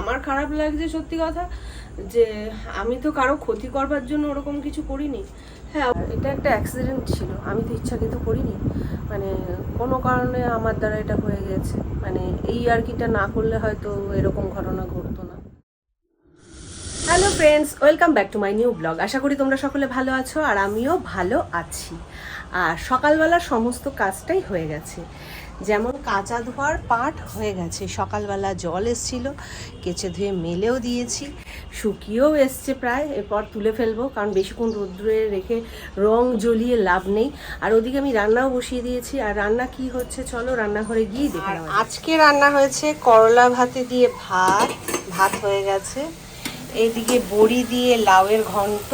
আমার খারাপ লাগছে সত্যি কথা যে আমি তো কারও ক্ষতি করবার জন্য ওরকম কিছু করিনি। হ্যাঁ এটা একটা অ্যাক্সিডেন্ট ছিল, আমি তো ইচ্ছাকৃত করিনি। মানে কোনো কারণে আমার দ্বারা এটা হয়ে গেছে। মানে এই আর কিটা না করলে হয়তো এরকম ঘটনা ঘটতো না। Hello friends welcome back to my new blog আশা করি তোমরা সকলে ভালো আছো আর আমিও ভালো আছি। আর সকালবেলা সমস্ত কাজটাই হয়ে গেছে। যেমন কাঁচা ধোয়ার পাট হয়ে গেছে। সকালবেলা জল এসছিল, কেচে ধুয়ে মেলেও দিয়েছি। শুকিয়েও এসছে প্রায়, এরপর তুলে ফেলব, কারণ বেশিক্ষণ রৌদ্রে রেখে রং জ্বলিয়ে লাভ নেই। আর ওদিকে আমি রান্নাও বসিয়ে দিয়েছি। আর রান্না কি হচ্ছে চলো, রান্নাঘরে গিয়ে দেখে আজকে রান্না হয়েছে করলা ভাতে দিয়ে ভাত ভাত হয়ে গেছে। এইদিকে বড়ি দিয়ে লাউয়ের ঘন্ট,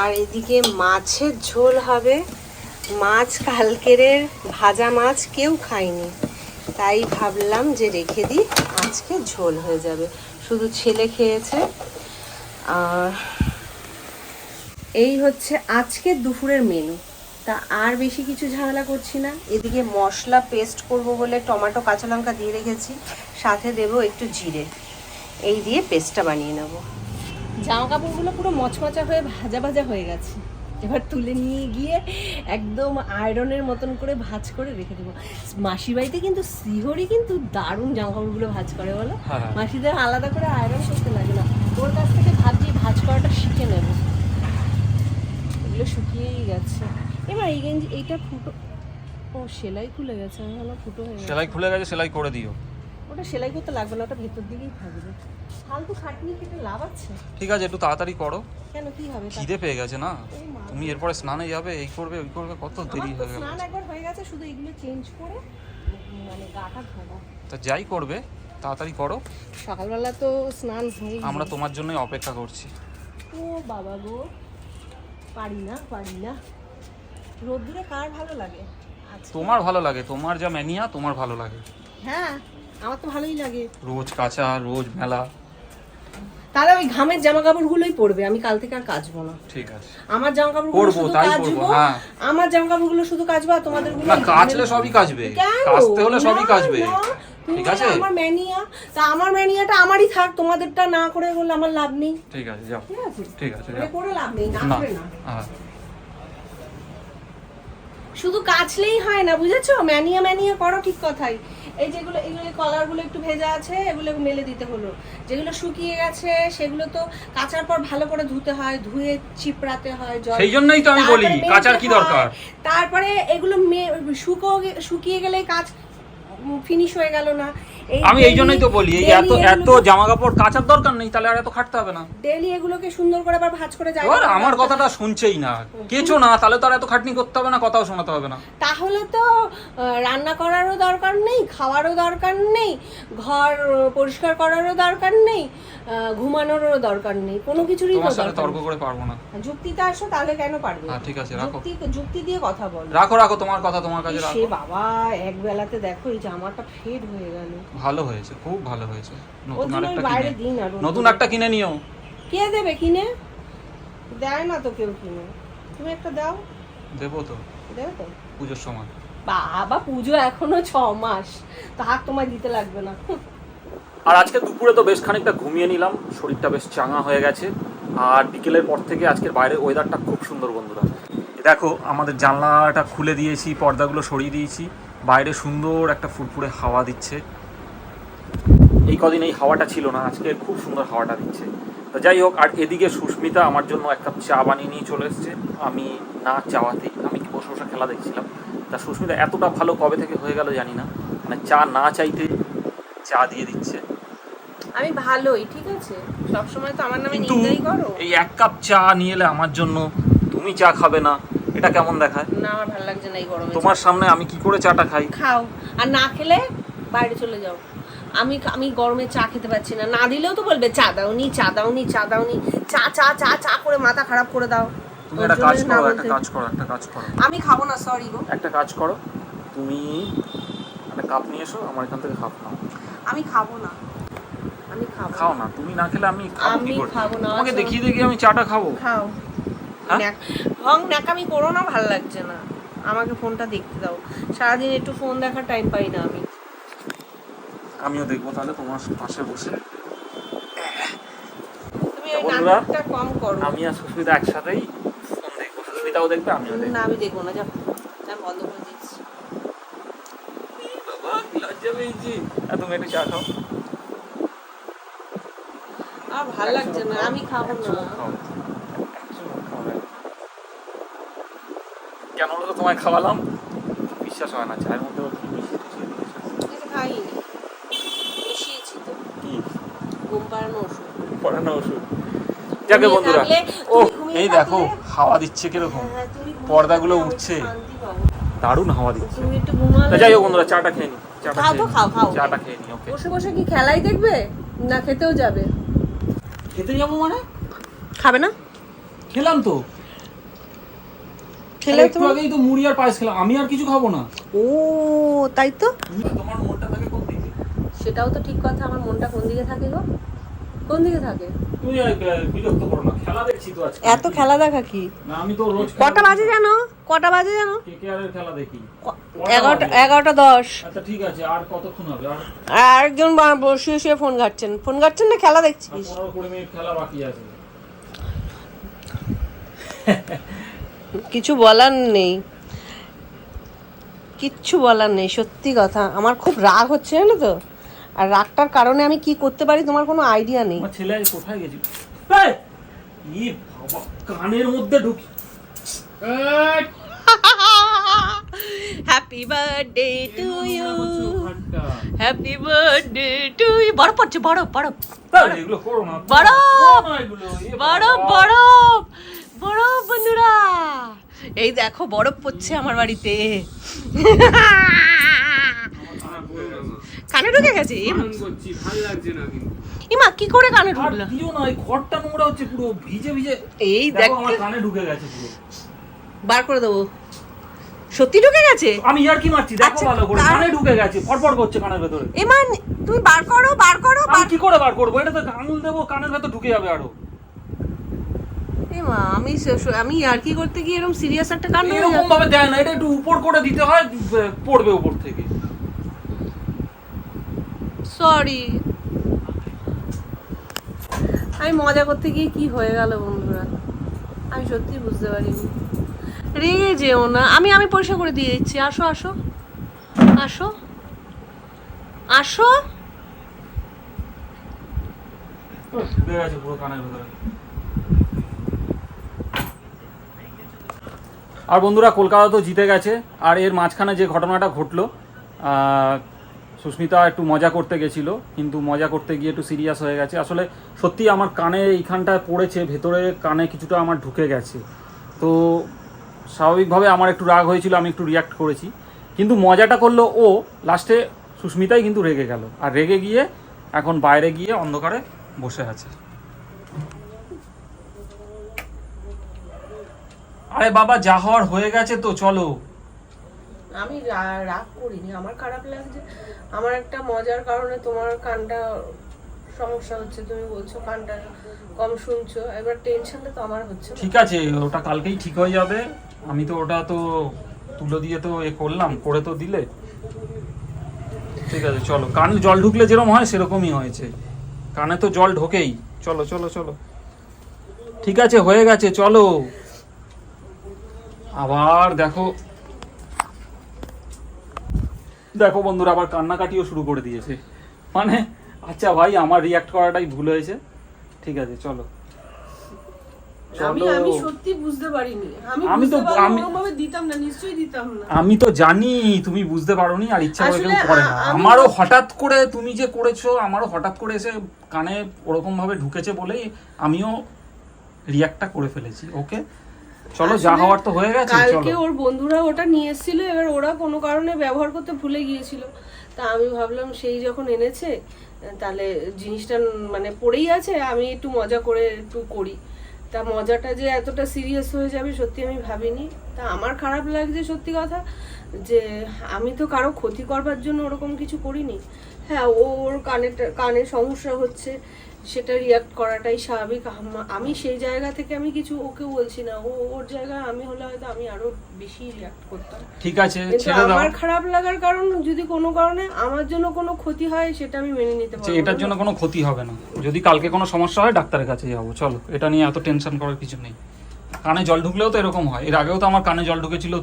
আর এদিকে মাছের ঝোল হবে। মাছ, কালকেরের ভাজা মাছ কেউ খায়নি। তাই ভাবলাম যে রেখে দিই, আজকে ঝোল হয়ে যাবে। শুধু ছেলে খেয়েছে। আর এই হচ্ছে আজকে দুপুরের মেনু তা আর বেশি কিছু ঝামেলা করছি না। এদিকে মশলা পেস্ট করব বলে টমেটো, কাঁচা লঙ্কা দিয়ে রেখেছি। সাথে দেবো একটু জিরে। এই দিয়ে পেস্টটা বানিয়ে নেব। জামা কাপড়গুলো পুরো মচমচা হয়ে ভাজা ভাজা হয়ে গেছে। এবার তুলে নিয়ে গিয়ে একদম আয়রনের মতন করে ভাজ করে রেখে দেবো। মাসি বাড়িতে কিন্তু শিহরি কিন্তু দারুণ জামা কাপড়গুলো ভাজ করে বলো। হ্যাঁ। মাসিদের আলাদা করে আয়রন করতে লাগে না। ওর কাছ থেকে ভাবছি ভাজ করাটা শিখে নেব। এগুলো শুকিয়েই গেছে। এবার এই গেঞ্জি এইটা ফুটো ও সেলাই খুলে গেছে আমি ভাবলাম ফুটো হয়ে সেলাই খুলে গেছে সেলাই করে দিও। ওটা সেলাই করতে লাগবে না ওটা ভেতর দিকেই থাকবে। ফালতু খাটনি কেটে লাভ আছে? ঠিক আছে একটু তাড়াতাড়ি করো। কেন কি হবে? খিদে পেয়ে গেছে না? তুমি এরপরে স্নানে যাবে এই করবে ওই করবে কত দেরি হয়ে গেল। স্নান একবার হয়ে গেছে শুধু এগুলো চেঞ্জ করে মানে গাটা ধোবো। তা যাই করবে তাড়াতাড়ি করো। সকালবেলা তো স্নান হয়ে আমরা তোমার জন্যই অপেক্ষা করছি। ও বাবা গো পারি না পারি না। রোদ্দুরে কার ভালো লাগে? তোমার ভালো লাগে তোমার যা ম্যানিয়া তোমার ভালো লাগে। হ্যাঁ আমার তো ভালোই লাগে। রোজ কাঁচা রোজ মেলা। তাহলে ওই ঘামের জামা কাপড়গুলোই পরবে আমি কাল থেকে আর কাচবো না। ঠিক আছে। আমার জামা কাপড়গুলো পরবো, শুধু তাই কাচবো পরবো, হ্যাঁ। আমার জামা কাপড়গুলো শুধু কাচবো আর তোমাদের না কাচলে সবই কাচবে। কাচতে হলে সবই কাচবে। ঠিক আছে? আমার ম্যানিয়া। তা আমার ম্যানিয়াটা আমারই থাক তোমাদেরটা না করে বললে আমার লাভ নেই। ঠিক আছে যাও। ঠিক আছে? ঠিক আছে মানে করে লাভ নেই না না করে না। হ্যাঁ। শুধু কাচলেই হয় না বুঝেছ? ম্যানিয়া ম্যানিয়া করো ঠিক কথাই। এই যেগুলো এগুলো কলারগুলো একটু ভেজা আছে এগুলো মেলে দিতে হলো। যেগুলো শুকিয়ে গেছে সেগুলো তো কাচার পর ভালো করে ধুতে হয় ধুয়ে চিপড়াতে হয় জল সেই জন্যই তো আমি বলি তারপরে কাচার কি দরকার? তারপরে এগুলো শুকো শুকিয়ে গেলে কাজ ফিনিশ হয়ে গেল না। আমি এই জন্যই তো বলি এই এত এত জামা কাপড় কাচার দরকার নেই তাহলে আর এত খাটতে হবে না। ডেলি এগুলোকে সুন্দর করে আবার ভাঁজ করে যায় আমার কথাটা শুনছেই না। কেছো না তাহলে তো আর এত খাটনি করতে হবে না কথাও শোনাতে হবে না। তাহলে তো রান্না করারও দরকার নেই খাওয়ারও দরকার নেই ঘর পরিষ্কার করারও দরকার নেই ঘুমানোরও দরকার নেই কোনো কিছুরই তো তোমার সাথে তর্ক করে পারব না। যুক্তিতে আসো তাহলে কেন পারবে? না ঠিক আছে রাখো। যুক্তি যুক্তি দিয়ে কথা বল। রাখো রাখো তোমার কথা তোমার কাছে সে রাখো। বাবা এক বেলাতে দেখো এই জামাটা ফেড হয়ে গেল। ভালো হয়েছে খুব ভালো হয়েছে। নতুন আরেকটা বাইরে কিনে নতুন একটা কিনে নিও। কে দেবে কিনে? দেয় না তো কেউ কিনে। তুমি একটা দাও। দেবো তো। দেবে তো? পুজোর সময়। বাবা পুজো এখনও ছ মাস। তাহার তোমায় দিতে লাগবে না। আর আজকে দুপুরে তো বেশ খানিকটা ঘুমিয়ে নিলাম। শরীরটা বেশ চাঙা হয়ে গেছে। আর বিকেলের পর থেকে আজকের বাইরের ওয়েদারটা খুব সুন্দর বন্ধুরা। দেখো আমাদের জানলাটা খুলে দিয়েছি পর্দাগুলো সরিয়ে দিয়েছি। বাইরে সুন্দর একটা ফুরফুরে হাওয়া দিচ্ছে। এই কদিন এই হাওয়াটা ছিল না আজকে খুব সুন্দর হাওয়াটা দিচ্ছে। তো যাই হোক আর এদিকে সুস্মিতা আমার জন্য এক কাপ চা বানিয়ে নিয়ে চলে এসছে। আমি না চাওয়াতেই আমি বসে বসে খেলা দেখছিলাম। তা সুস্মিতা এতটা ভালো কবে থেকে হয়ে গেল জানি না। মানে চা না চাইতে চা দিয়ে দিচ্ছে। আমি ভালোই ঠিক আছে। সবসময় তো আমার নামে নিন্দাই করো। এই এক কাপ চা নিয়ে এলে আমার জন্য তুমি চা খাবে না। এটা কেমন দেখায়? না আমার ভালো লাগছে না এই গরমে তোমার সামনে আমি কি করে চাটা খাই? খাও। আর না খেলে বাইরে চলে যাও। আমি আমি গরমে চা খেতে পারছি না। না দিলেও তো বলবে চা দাওনি চা দাওনি চা দাওনি। চা চা চা চা করে মাথা খারাপ করে দাও। তুমি একটা কাজ করো একটা কাজ করো একটা কাজ করো। আমি খাব না সরি গো। একটা কাজ করো তুমি একটা কাপ নিয়ে এসো আমার এখান থেকে কাপ নাও আমি খাব না। আমি খাব খাও না। তুমি না খেলে আমি খাব কি আমি করে? খাব না, তোমাকে আচ্ছা। দেখিয়ে দেখিয়ে আমি চাটা খাব। খাও। হ্যাঁ? হং ন্যাকামি করো না ভালো লাগছে না। আমাকে ফোনটা দেখতে দাও। সারাদিন একটু ফোন দেখার টাইম পাই না আমি। আমিও দেখব তাহলে তোমার পাশে বসে। বন্ধুরা, কম করো। আমি আর সুস্মিতা একসাথেই ফোন দেখব। সুস্মিতাও দেখবে আমিও দেখব। না আমি দেখব না আমি বন্ধ করে দিচ্ছি। বাবা কি লজ্জা পেয়েছি। আর তুমি একটু চা খাও। আর ভালো লাগছে না আমি খাব না। কেন তো তোমায় খাওয়ালাম? বিশ্বাস হয় না চায়ের মধ্যে ওর কি মিষ্টি টিষ্টি দিয়েছে? কিছু খাইনি মিশিয়েছি তো কি ঘুম পাড়ানো ওষুধ। পড়ানো ওষুধ। যাকে বন্ধুরা ও এই দেখো হাওয়া দিচ্ছে কীরকম? হ্যাঁ, ঘুমিয়ে পর্দাগুলো আমি উঠছে। দারুণ হাওয়া দিচ্ছে। তা যাই হোক বন্ধুরা চাটা খেয়ে নি খাও তো, খাও, খাও। চাটা খেয়ে নি ওকে বসে বসে কি খেলাই দেখবে? না খেতেও যাবে। খেতে যাব মানে? খাবে না? খেলাম তো। খেলে আগেই তো মুড়ি আর পায়েস খেলাম। আমি আর কিছু খাব না। ও তাই তো? তোমার মনটা থাকে কোন দিকে সেটাও তো ঠিক কথা আমার মনটা কোন দিকে থাকে গো কোন দিকে থাকে? তুমি আর, বিরক্ত করো না খেলা দেখছি তো আজকে। এত খেলা দেখা কি? না আমি তো রোজ কটা বাজে জানো? কটা বাজে জানো? কে কে আর খেলা দেখি? ক- কটা এগারোটা বাজে? এগারোটা দশ। আচ্ছা ঠিক আছে আর কতক্ষণ হবে? আর আর আরেকজন বসে শুয়ে ফোন ঘাটছেন। ফোন ঘাটছেন না খেলা দেখছিস পনেরো কুড়ি মিনিট খেলা বাকি আছে। কিছু বলার নেই। কিচ্ছু বলার নেই সত্যি কথা। আমার খুব রাগ হচ্ছে জানো তো? আর রাগটার কারণে আমি কি করতে পারি তোমার কোনো আইডিয়া নেই। আমার ছেলে কোথায় গেছি? ই বাবা কানের মধ্যে ঢুকি। Happy birthday to you. Happy birthday to you বড় পড়ছে বড় বড় এগুলো করো না। বড়! বড় বড় বড় বন্ধুরা! এই দেখো বরফ পড়ছে আমার বাড়িতে। কানে ঢুকে গেছে? ইমা কি করে কানে ঢুকলো? দিও না এই ঘরটা নোংরা হচ্ছে পুরো ভিজে ভিজে। এই দেখ আমার কানে ঢুকে গেছে পুরো। বার করে দেবো। সত্যি ঢুকে গেছে? আমি আর কি মারছি দেখো আচ্ছা, ভালো করে। কানে ঢুকে গেছে ফটফট করছে কানের ভেতরে। এমান তুমি বার করো বার করো আমি কি করে বার করব? এটা তো আঙুল দেবো কানের ভেতর ঢুকে যাবে আরও। এমা আমি আমি আর কি করতে গিয়ে এরকম সিরিয়াস একটা কাণ্ড এরকম ভাবে দেয় না এটা একটু উপর করে দিতে হয় পড়বে উপর থেকে। সরি আমি মজা করতে গিয়ে কি হয়ে গেল বন্ধুরা? আমি সত্যি বুঝতে পারিনি। রেগে যেও না। আমি আমি পরিষ্কার করে দিয়ে দিচ্ছি। আসো আসো। আসো। আসো। আর বন্ধুরা, কলকাতা তো জিতে গেছে। আর এর মাঝখানে যে ঘটনাটা ঘটলো সুস্মিতা একটু মজা করতে গেছিল, কিন্তু মজা করতে গিয়ে একটু সিরিয়াস হয়ে গেছে। আসলে সত্যি আমার কানে এইখানটায় পড়েছে, ভেতরে কানে কিছুটা আমার ঢুকে গেছে। তো স্বাভাবিকভাবে আমার একটু রাগ হয়েছিল, আমি একটু রিয়াক্ট করেছি। কিন্তু মজাটা করল ও লাস্টে সুস্মিতাই কিন্তু রেগে গেল। আর রেগে গিয়ে এখন বাইরে গিয়ে অন্ধকারে বসে আছে। আরে বাবা, যা হওয়ার হয়ে গেছে তো, চলো। আমি রাগ করিনি। আমার খারাপ লাগছে, আমার একটা মজার কারণে তোমার কানটা সমস্যা হচ্ছে। তুমি বলছো কানটা কম শুনছো, এবার টেনশনটা তো আমার হচ্ছে ঠিক আছে, ওটা কালকেই ঠিক হয়ে যাবে। আমি তো ওটা তো তুলো দিয়ে তো এ করলাম, করে তো দিলে। ঠিক আছে, চলো। কানে জল ঢুকলে যেরকম হয়, সেরকমই হয়েছে। কানে তো জল ঢোকেই। চলো চলো চলো। ঠিক আছে, হয়ে গেছে, চলো। আবার দেখো। দেখো বন্ধুরা আবার কান্নাকাটিও শুরু করে দিয়েছে। মানে আচ্ছা ভাই আমার রিয়াক্ট করাটাই ভুল হয়েছে। ঠিক আছে চলো। আমি তো- না না। আমি জানি তুমি বুঝতে পারোনি আর ইচ্ছা করে কেউ করে না। আমারও হঠাৎ করে তুমি যে করেছ আমারও হঠাৎ করে এসে কানে ওরকম ভাবে ঢুকেছে বলেই আমিও রিয়াক্টটা করে ফেলেছি ওকে চলো যা হওয়ার তো হয়ে গেছে কালকে ওর বন্ধুরা ওটা নিয়ে এসেছিল এবার ওরা কোনো কারণে ব্যবহার করতে ভুলে গিয়েছিল। তা আমি ভাবলাম সেই যখন এনেছে তাহলে জিনিসটা মানে পড়েই আছে আমি একটু মজা করে একটু করি। তা মজাটা যে এতটা সিরিয়াস হয়ে যাবে সত্যি আমি ভাবিনি। তা আমার খারাপ লাগছে সত্যি কথা যে আমি তো কারও ক্ষতি করবার জন্য ওরকম কিছু করিনি। হ্যাঁ ওর কানের কানে সমস্যা হচ্ছে সেটা রিয়াক্ট করাটাই স্বাভাবিক। আমি সেই জায়গা থেকে আমি কিছু ওকে বলছি না। ও ওর জায়গায় আমি হলে হয়তো আমি আরও বেশি রিয়াক্ট করতাম। ঠিক আছে ছেড়ে দাও। আমার খারাপ লাগার কারণ যদি কোনো কারণে আমার জন্য কোনো ক্ষতি হয় সেটা আমি মেনে নিতে যে পারব এটার জন্য কোনো ক্ষতি হবে না। যদি কালকে কোনো সমস্যা হয় ডাক্তারের কাছে যাব। চলো এটা নিয়ে এত টেনশন করার কিছু নেই। কানে জল ঢুকলেও তো এরকম হয়। এর আগেও তো আমার কানে জল ঢুকেছিল।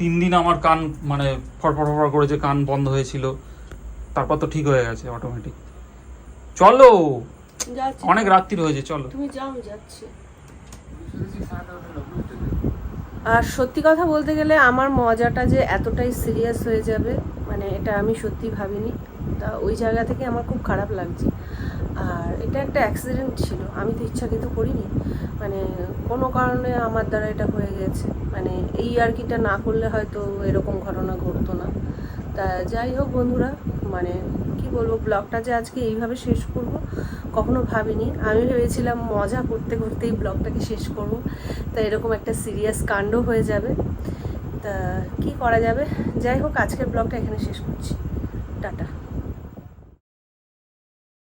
তিন দিন আমার কান মানে ফড়ফড় ফড়ফড় করে যে কান বন্ধ হয়েছিল। তারপর তো ঠিক হয়ে গেছে অটোমেটিক চলো! অনেক রাত্রির হয়েছে চলো। তুমি যাও আমি যাচ্ছি। আর সত্যি কথা বলতে গেলে আমার মজাটা যে এতটাই সিরিয়াস হয়ে যাবে মানে এটা আমি সত্যি ভাবিনি। তা ওই জায়গা থেকে আমার খুব খারাপ লাগছে। আর এটা একটা অ্যাক্সিডেন্ট ছিল আমি তো ইচ্ছাকৃত করিনি। মানে কোনো কারণে আমার দ্বারা এটা হয়ে গেছে। মানে এই আর কিটা না করলে হয়তো এরকম ঘটনা ঘটতো না। তা যাই হোক বন্ধুরা মানে কি বলব, ব্লগটা যে আজকে এইভাবে শেষ করব, কখনো ভাবিনি। আমি ভেবেছিলাম মজা করতে করতেই ব্লগটাকে শেষ করব, তা এরকম একটা সিরিয়াস কাণ্ড হয়ে যাবে। তা কি করা যাবে? যাই হোক, আজকের ব্লগটা এখানে শেষ করছি। টাটা।